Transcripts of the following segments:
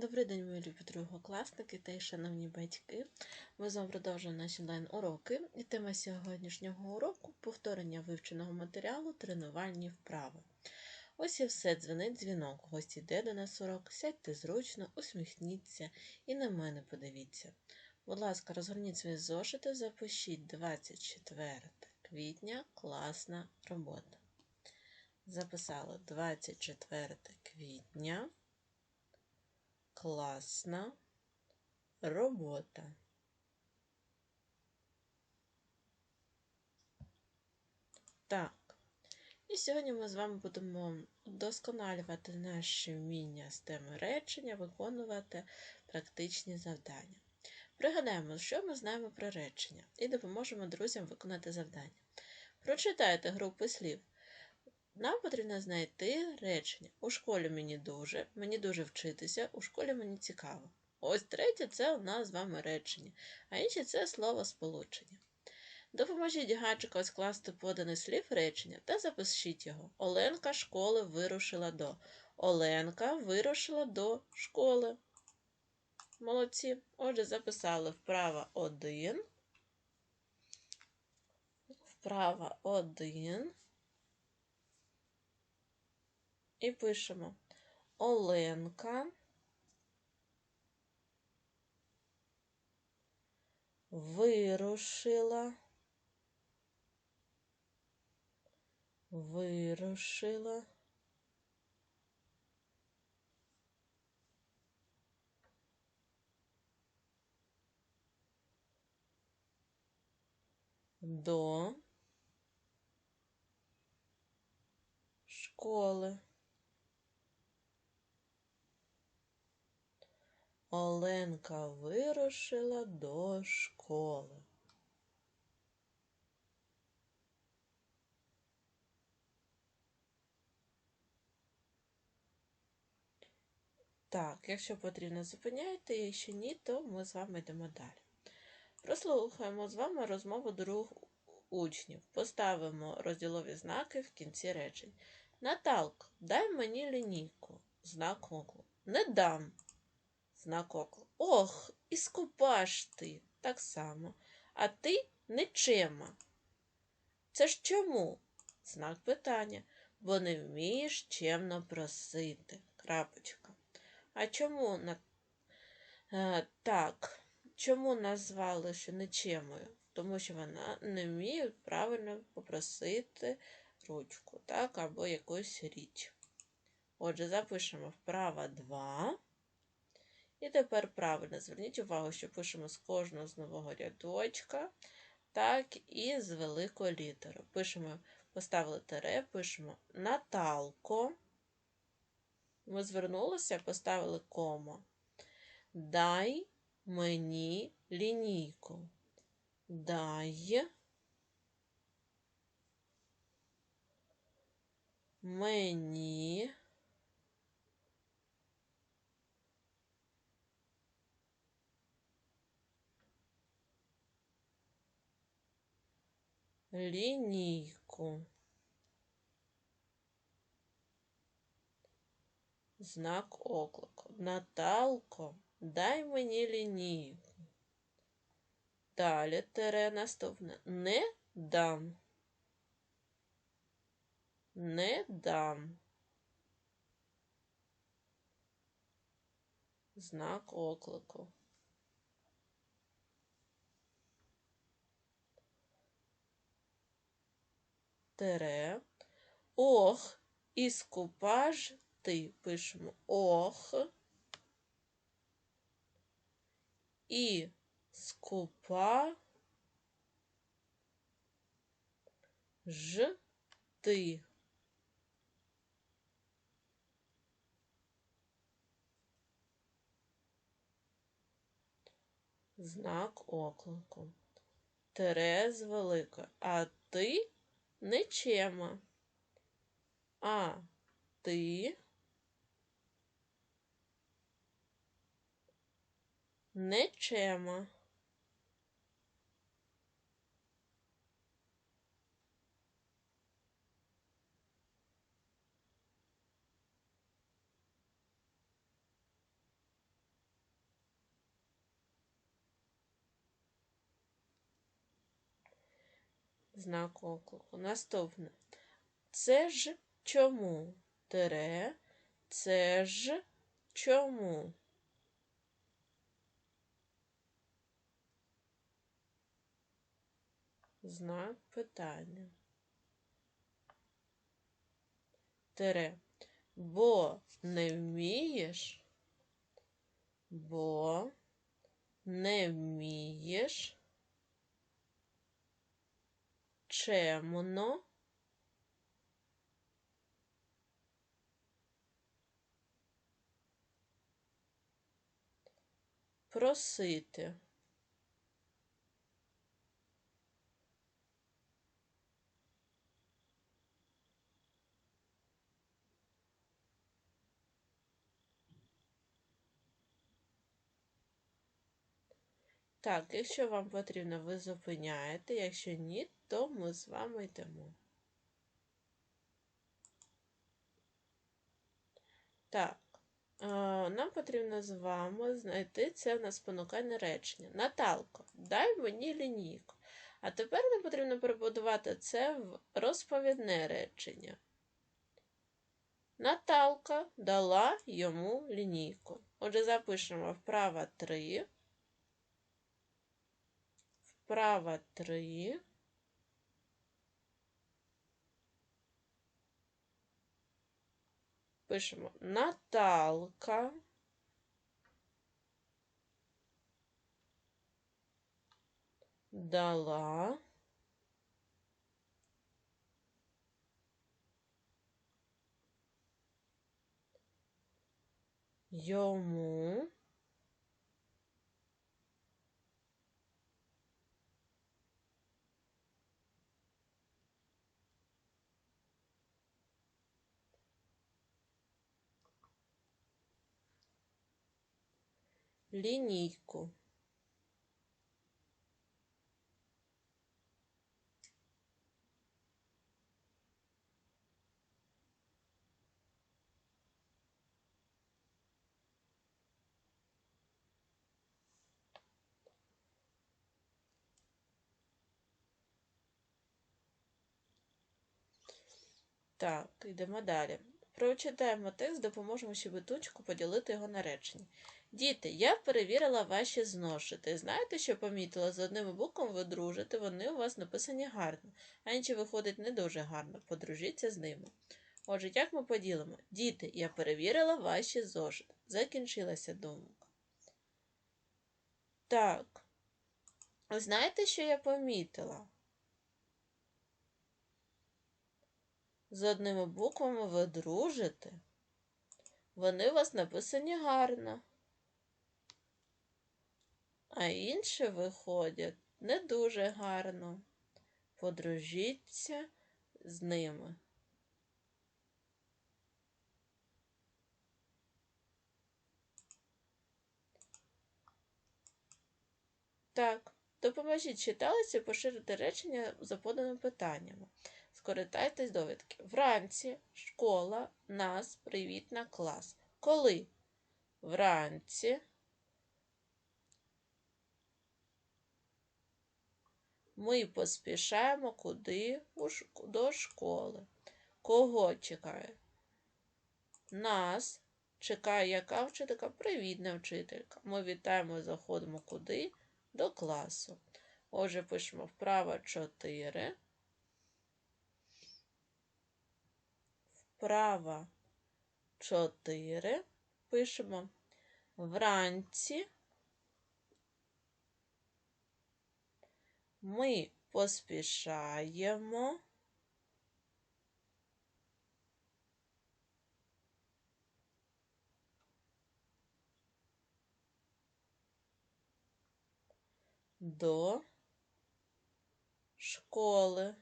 Добрий день, мої любі другокласники та й шановні батьки. Ми з вами продовжуємо наші онлайн-уроки. І тема сьогоднішнього уроку повторення вивченого матеріалу тренувальні вправи. Ось і все, дзвонить дзвінок. Гості йде до нас урок. Сядьте зручно, усміхніться і на мене подивіться. Будь ласка, розгорніть свої зошити, запишіть 24 квітня класна робота. Записали 24 квітня. Класна робота. Так. І сьогодні ми з вами будемо вдосконалювати наші вміння з теми речення, виконувати практичні завдання. Пригадаємо, що ми знаємо про речення, і допоможемо друзям виконати завдання. Прочитайте групи слів. Нам потрібно знайти речення. У школі мені дуже, мені дуже вчитися, у школі мені цікаво. Ось третє це у нас з вами речення, а інше це слово сполучення. Допоможіть гаджика скласти поданий слів речення та запишіть його. Оленка школи вирушила до. Оленка вирушила до школи. Молодці. Отже, записали вправа 1. Вправа 1. І пишемо. Оленка. Вирушила, вирушила. До школи. Оленка вирушила до школи. Так, якщо потрібно зупиняйте, якщо ні, то ми з вами йдемо далі. Прослухаємо з вами розмову двох учнів. Поставимо розділові знаки в кінці речень. Наталко, дай мені лінійку. Знак оклику. Не дам знак оклику. Ох, і скупаш ти так само. А ти нечема. Це ж чому? Знак питання, бо не вмієш чемно просити. Крапочка. А чому на... Е, так, чому назвали що нечемою? Тому що вона не вміє правильно попросити ручку, так, або якусь річ. Отже, запишемо вправа 2. І тепер правильно зверніть увагу, що пишемо з кожного з нового рядочка, так і з великої літери. Пишемо, поставили тире, пишемо Наталко. Ми звернулися, поставили кома. Дай мені лінійку. Дай мені лінійку. Знак оклику. Наталко, дай мені лінійку. Далі тере наступне. Не дам. Не дам. Знак оклику. Тере. Ох, і скупаж ти пишемо ох. І скупа ж ти. Знак оклику. Терез велика, а ти нечема. А ти нечема. Знак оклику. Наступне. Це ж чому? Тире. Це ж чому? Знак питання. Тире. Бо не вмієш, бо не вмієш чемно просити. Так, якщо вам потрібно, ви зупиняєте, якщо ні, то ми з вами йдемо. Так, е, нам потрібно з вами знайти це в нас спонукальне речення. Наталко, дай мені лінійку. А тепер нам потрібно перебудувати це в розповідне речення. Наталка дала йому лінійку. Отже, запишемо вправа 3. Вправа 3. Пишемо Наталка. Дала. Йому. лінійку. Так, йдемо далі. Прочитаємо текст, допоможемо щебетучку поділити його на речення. Діти, я перевірила ваші зношити. Знаєте, що помітила? З одними буквами ви дружите, вони у вас написані гарно, а інші виходить не дуже гарно. Подружіться з ними. Отже, як ми поділимо? Діти, я перевірила ваші зошити. Закінчилася думка. Так. Знаєте, що я помітила? З одними буквами ви дружите. Вони у вас написані гарно а інші виходять не дуже гарно. Подружіться з ними. Так, допоможіть читалиці поширити речення за поданими питаннями. Скористайтесь довідки. Вранці школа, нас, привіт на клас. Коли? Вранці. Ми поспішаємо куди до школи. Кого чекає? Нас чекає яка вчителька? Привітна вчителька. Ми вітаємо заходимо куди? До класу. Отже, пишемо вправа 4. Вправа 4. Пишемо вранці. Ми поспішаємо. До школи.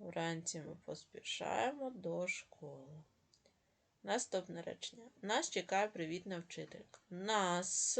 Вранці ми поспішаємо до школи. Наступне речення. Нас чекає привітна вчителька. Нас.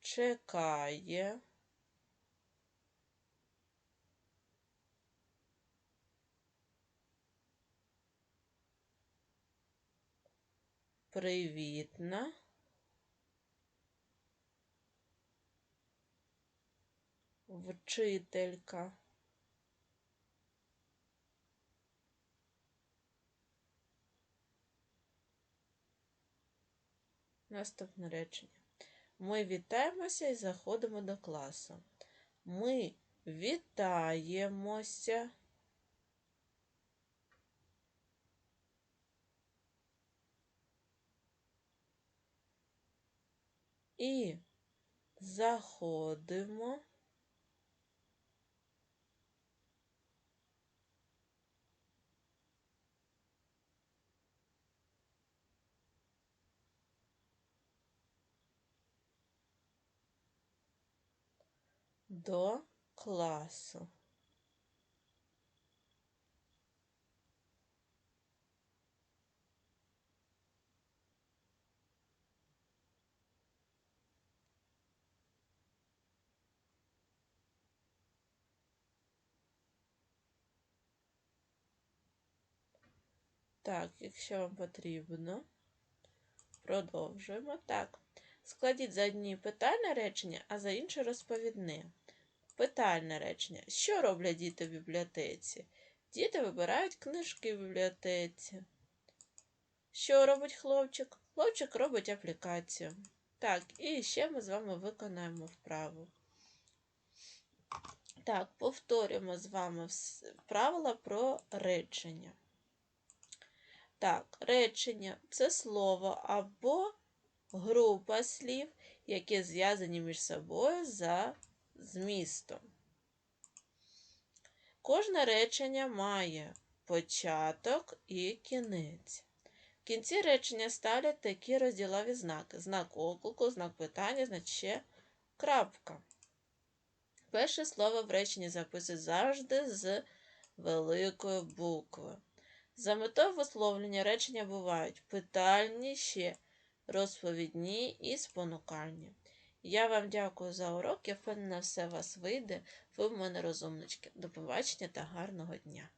Чекає. Привітна. Вчителька. Наступне речення. Ми вітаємося і заходимо до класу. Ми вітаємося. І заходимо. До класу. Так, якщо вам потрібно, продовжуємо. Так, складіть за одні питальне речення, а за інше розповідне. Питальне речення. Що роблять діти в бібліотеці? Діти вибирають книжки в бібліотеці. Що робить хлопчик? Хлопчик робить аплікацію. Так, і ще ми з вами виконаємо вправу. Так, повторюємо з вами правила про речення. Так, речення це слово або група слів, які зв'язані між собою за змістом. Кожне речення має початок і кінець. В кінці речення ставлять такі розділові знаки: знак оклику, знак питання, значить ще крапка. Перше слово в реченні записують завжди з великої букви. За метою висловлення речення бувають питальні, ще розповідні і спонукальні. Я вам дякую за урок. Я впевнена, все у вас вийде. Ви в мене розумнички. До побачення та гарного дня!